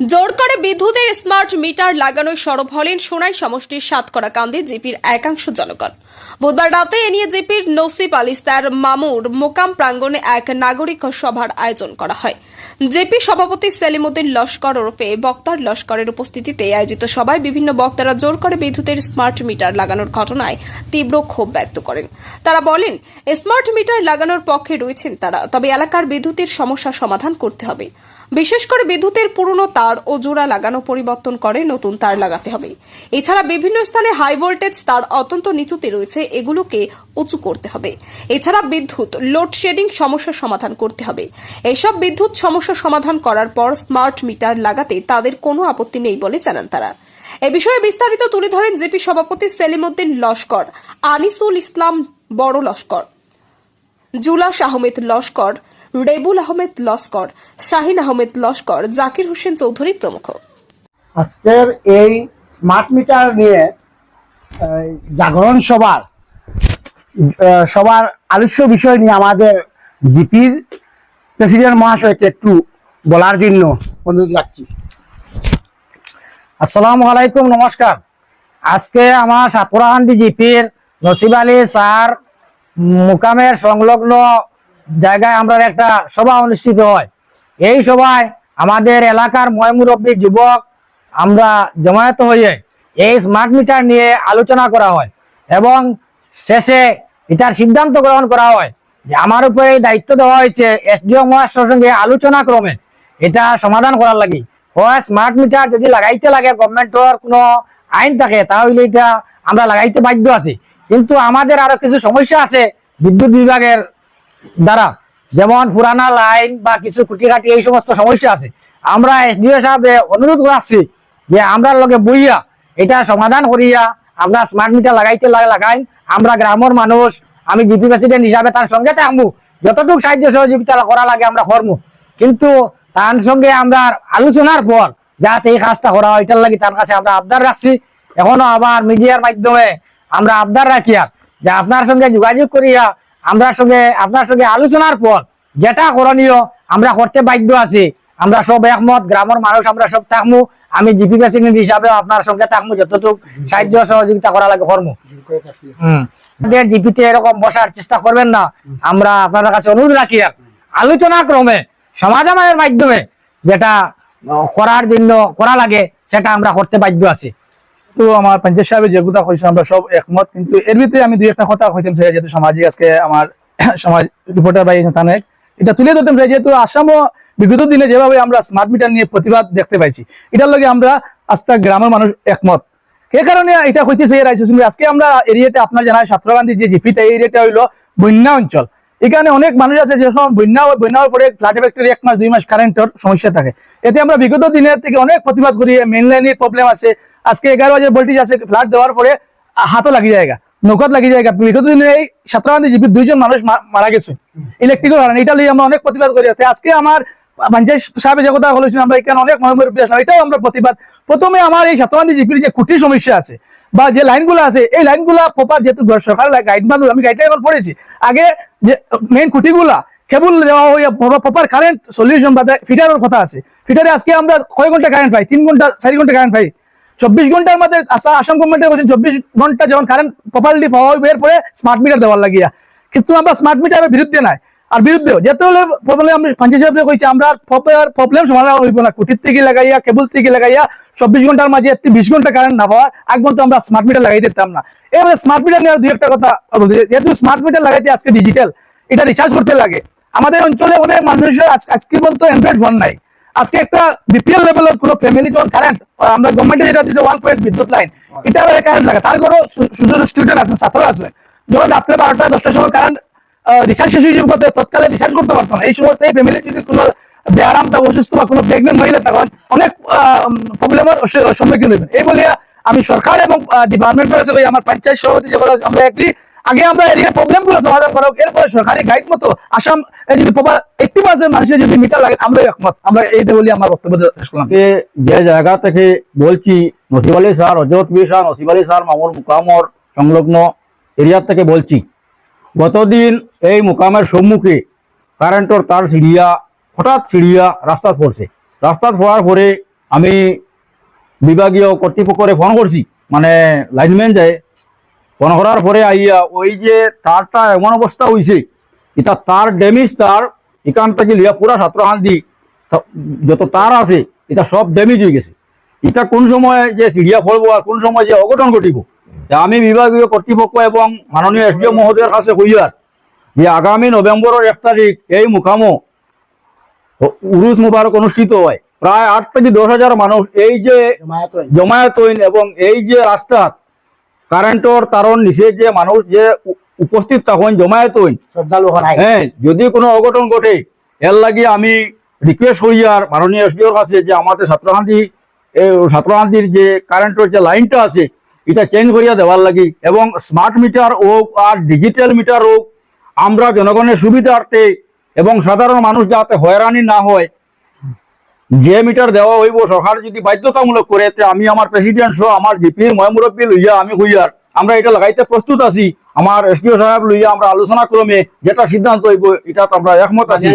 জোর করে বিদ্যুতের স্মার্ট মিটার লাগানোয় সরব হলেন সোনাই সমষ্টির সাতকরা কান্দি জিপির একাংশ জনগণ। বুধবার রাতে এ নিয়ে জিপির নসিব আলিস্তার মামুর মোকাম প্রাঙ্গণে এক নাগরিক সভার আয়োজন করা হয়। জেপি সভাপতি সেলিমুদ্দিন লস্কর ওরফে বক্তার লস্করের উপস্থিতিতে আয়োজিত সভায় বিভিন্ন বক্তারা জোর করে বিদ্যুতের স্মার্ট মিটার লাগানোর ঘটনায় তীব্র ক্ষোভ ব্যক্ত করেন। তারা বলেন, স্মার্ট মিটার লাগানোর পক্ষে রয়েছেন তারা, তবে এলাকার বিদ্যুতের সমস্যা সমাধান করতে হবে। বিশেষ করে বিদ্যুতের পুরনো তার ও জোড়া লাগানো পরিবর্তন করে নতুন তার লাগাতে হবে। এছাড়া বিভিন্ন স্থানে হাই ভোল্টেজ তার অত্যন্ত নিচুতে রয়েছে, এগুলোকে উঁচু করতে হবে। এছাড়া বিদ্যুৎ লোডশেডিং সমস্যার সমাধান করতে হবে। এসব বিদ্যুৎ সমস্যা সমাধান করার পর স্মার্ট মিটার লাগাতে তাদের কোনো আপত্তি নেই বলে জানান তারা। এ বিষয়ে বিস্তারিত তুলে ধরেন জেপি সভাপতি সেলিমউদ্দিন লস্কর, আনিসুল ইসলাম বড় লস্কর জুলাস আহমেদ লস্কর রেবুল আহমেদ লস্কর, শাহিন আহমেদ লস্কর, জাকির হোসেন চৌধুরী প্রমুখ। আজকের এই স্মার্ট মিটার নিয়ে জাগরণ সভার সবার আলোচ্য বিষয় নিয়ে আমাদের জিপির প্রেসিডেন্ট মহাশয়কে একটু বলার জন্য অনুরোধ রাখছি। আসসালামু আলাইকুম, নমস্কার। আজকে আমার সাপুরাহান্দি জিপির নসিব আলী স্যার মুকামের সংলগ্ন জায়গায় আমরা একটা সভা অনুষ্ঠিত হয়। এই সভায় আমাদের এলাকার ময়মুরব্বী যুবক আমরা জমায়েত হয়ে এই স্মার্ট মিটার নিয়ে আলোচনা করা হয় এবং শেষে এটার সিদ্ধান্ত গ্রহণ করা হয় যে আমার উপরে দায়িত্ব দেওয়া হয়েছে এসডিও মহাশয়ের সঙ্গে আলোচনা ক্রমে এটা সমাধান করার লাগে। হয় স্মার্ট মিটার যদি লাগাইতে লাগে, গভর্নমেন্টর কোনো আইন থাকে, তাহলে এটা আমরা লাগাইতে বাধ্য আছি। কিন্তু আমাদের আরও কিছু সমস্যা আছে বিদ্যুৎ বিভাগের দ্বারা যেমন পুরানা লাইন বা কিছু খুঁটিকাটি এই সমস্ত সমস্যা আছে, আমরা এসডিও সাহেব অনুরোধ রাখছি যে আমরা লগে বইয়া, এটা সমাধান করিয়া আমরা স্মার্ট মিটার লাগাইতে লাগে লাগাই, আমরা গ্রামের মানুষ, আমি জিপি প্রেসিডেন্ট হিসাবে তার সঙ্গে থাকব, যতটুকু সাহায্য সহযোগিতা করা লাগে আমরা করব। কিন্তু তার সঙ্গে আমরা আলোচনার পর যাতে এই কাজটা করা হয়, এটার লাগে তার কাছে আমরা আবদার রাখছি। এখনও আবার মিডিয়ার মাধ্যমে আমরা আবদার রাখিয়া যে আপনার সঙ্গে যোগাযোগ করিয়া আমরা সঙ্গে, আপনার সঙ্গে আলোচনার পর যেটা করণীয়, আমরা করতে বাধ্য আছি। আমরা সব একমত, গ্রামের মানুষ আমরা সব থাকব আমি জিপি প্রেসিডেন্ট হিসাবে আপনার সঙ্গে থাকব যতটুকু সাহায্য সহযোগিতা করা লাগে কর্ম। জিপিতে এরকম বসার চেষ্টা করবেন না। আমরা আপনার কাছে অনুরোধ রাখি আলোচনা ক্রমে, সমাধানের মাধ্যমে যেটা করার জন্য করা লাগে, সেটা আমরা করতে বাধ্য আছি। তো আমার পঞ্চায়েত সাহেবের যে কথা কইছে আমরা সব একমত। কিন্তু এর ভিতরে আমি দুই একটা কথা কইতাম চাই, যেহেতু সামাজিক আজকে আমার সমাজ রিপোর্টার ভাই থানে এটা তুলে ধরতাম চাই, যেহেতু আসামও বিগত দিনে যেভাবে আমরা স্মার্ট মিটার নিয়ে প্রতিবাদ দেখতে পাইছি, এটার লগে আমরা আস্তা গ্রামের মানুষ একমত। এ কারণে এটা হইতেছে, এর আইসি আজকে আমরা এরিয়াতে আপনার জানা ছাত্রগান্ধী যে জিপিটা, এই এরিয়াটা হইল বন্যা অঞ্চল। এখানে অনেক মানুষ আছে যখন বন্যা বন্যা হওয়ার পরে ফ্লাড এফেক্টের এক মাস, দুই মাস কারেন্টের সমস্যা থাকে। এতে আমরা বিগত দিনের থেকে অনেক প্রতিবাদ করি মেন লাইনের প্রবলেম আছে। আজকে এগারো হাজার ভোল্টেজ আছে ফ্লাড দেওয়ার পরে হাতও লাগি জায়গা নৌকাত লাগি জায়গা বিগত দিনে এই ছাত্রগান্ধী জিপি দুইজন মানুষ মারা গেছে। ইলেকট্রিকের কারণে এটা লিয়ে আমরা অনেক প্রতিবাদ করি। আজকে আমার সমস্যা আছে বা যে আছে, এই গাইড আমি আগে যে মেইন খুঁটিগুলা কেবল ফিটারের কথা আছে। ফিটারে আজকে আমরা কয় ঘণ্টা কারেন্ট পাই? তিন ঘণ্টা, চারি ঘণ্টা কারেন্ট পাই? চব্বিশ ঘণ্টার মধ্যে আসা- আসাম গভর্নমেন্টের বলছেন চব্বিশ ঘণ্টা যখন কারেন্ট প্রপারলি পাওয়া হবে এরপরে স্মার্ট মিটার দেওয়ার লাগিয়া। কিন্তু আমরা স্মার্ট মিটারের বিরুদ্ধে নাই। আর বিরুদ্ধেও যেতে হলে আমি পঞ্চায়েত সাহেব কইছি, আমরা প্রবলেম সমাধান হইব না। কুটির থেকে লাগাইয়া কেবল থেকে লাগাইয়া চব্বিশ ঘণ্টার মাঝে একটি বিশ ঘণ্টা কারেন্ট না পাওয়ার আগ পর্যন্ত আমরা স্মার্ট মিটার লাগাই দিতাম না। এবার স্মার্ট মিটার নিয়ে দুই একটা কথা যেহেতু স্মার্ট মিটার লাগাইতে আজকে ডিজিটাল এটা রিচার্জ করতে লাগে। আমাদের অঞ্চলে অনেক মানুষের আজকে পর্যন্ত অ্যান্ড্রয়েড ফোন নাই। আজকে একটা বিপিএল লেভেলের কোনো ফ্যামিলি যখন কারেন্ট আমরা গভর্নমেন্টে যেটা দিচ্ছে ওয়ান পয়েন্ট বিদ্যুৎ লাইন এটা কারেন্ট লাগে। তার কোনো সুযোগ স্টুডেন্ট আছে ছাত্র আছে যখন রাত্রে বারোটা দশটার সময় কারেন্ট রিচার্জ শেষ হয়ে যাবে তৎকালে রিচার্জ করতে পারতো না। এই সময় এই ফ্যামিলি যদি কোনো ব্যায়াম বা অসুস্থ বা কোনো প্রেগনেন্ট মহিলা তখন অনেক প্রবলেমের সম্মুখীন হইবেন। এই বলে আমি সরকার এবং ডিপার্টমেন্টের কাছে আমার পঞ্চায়েত সভাপতি যে আমরা একটি আগে আমরা এরিয়ার প্রবলেমগুলো সমাধান করো এরপরে সরকারি গাইড মতো আসাম যদি প্রপার এইটি পার্সেন্ট মানুষের যদি মিটার লাগে আমরা একমত। আমরা এই বলি আমার বক্তব্য শেষ করলাম। যে জায়গা থেকে বলছি, Nasib Ali sir অজত B sir, Nasib Ali sir, মামুর মুকামর সংলগ্ন এরিয়ার থেকে বলছি, গতদিন এই মুকামের সম্মুখে কারেন্টর তার সিঁড়িয়া, হঠাৎ সিঁড়িয়া রাস্তাত পড়ছে। রাস্তাত পড়ার পরে আমি বিভাগীয় কর্তৃপক্ষরে ফোন করছি মানে লাইনম্যান যায় ফোন করার পরে আইয়া ওই যে তারটা এমন অবস্থা হয়েছে এটা তার ড্যামেজ তার এখান থেকে লিয়া পুরা ছাত্র ছাত্রহান্দি যত তার আছে এটা সব ড্যামেজ হয়ে গেছে। এটা কোন সময় যে চিড়িয়া ফলবো আর কোন সময় যে অঘটন ঘটিব আমি বিভাগীয় কর্তৃপক্ষ এবং মাননীয় এস এসডিও মহোদয়ের কাছে কইয়ার যে আগামী নভেম্বরের এক তারিখ এই মুকামো উরুস মুবারক অনুষ্ঠিত হয়। প্রায় আট থেকে দশ হাজার মানুষ এই যে জমায়েত হইন এবং এই যে রাস্তা কারেন্টর তারণ নিচে যে মানুষ যে উপস্থিত তখন জমায়েত হইন। হ্যাঁ যদি কোনো অঘটন ঘটে এর লাগি আমি রিকোয়েস্ট করি আর মাননীয় এসডিওর কাছে যে আমাদের ছাত্রহান্তি ছাত্রহান্তির যে কারেন্টের যে লাইনটা আছে এটা চেঞ্জ করিয়া দেওয়ার লাগি এবং স্মার্ট মিটার হোক আর ডিজিটাল মিটার হোক আমরা জনগণের সুবিধার্থে এবং সাধারণ মানুষ যাতে হয়রানি না হয় যে মিটার দেওয়া হইব, সরকার যদি বাধ্যতামূলক করে আমি আমার প্রেসিডেন্ট সহ আমার জিপির ময়মুরব্বী লইয়া আমি হইয়ার। আমরা এটা লাগাইতে প্রস্তুত আছি। আমার এসডিও সাহেব লইয়া আমরা আলোচনা ক্রমে যেটা সিদ্ধান্ত হইব এটা আমরা একমত আছি।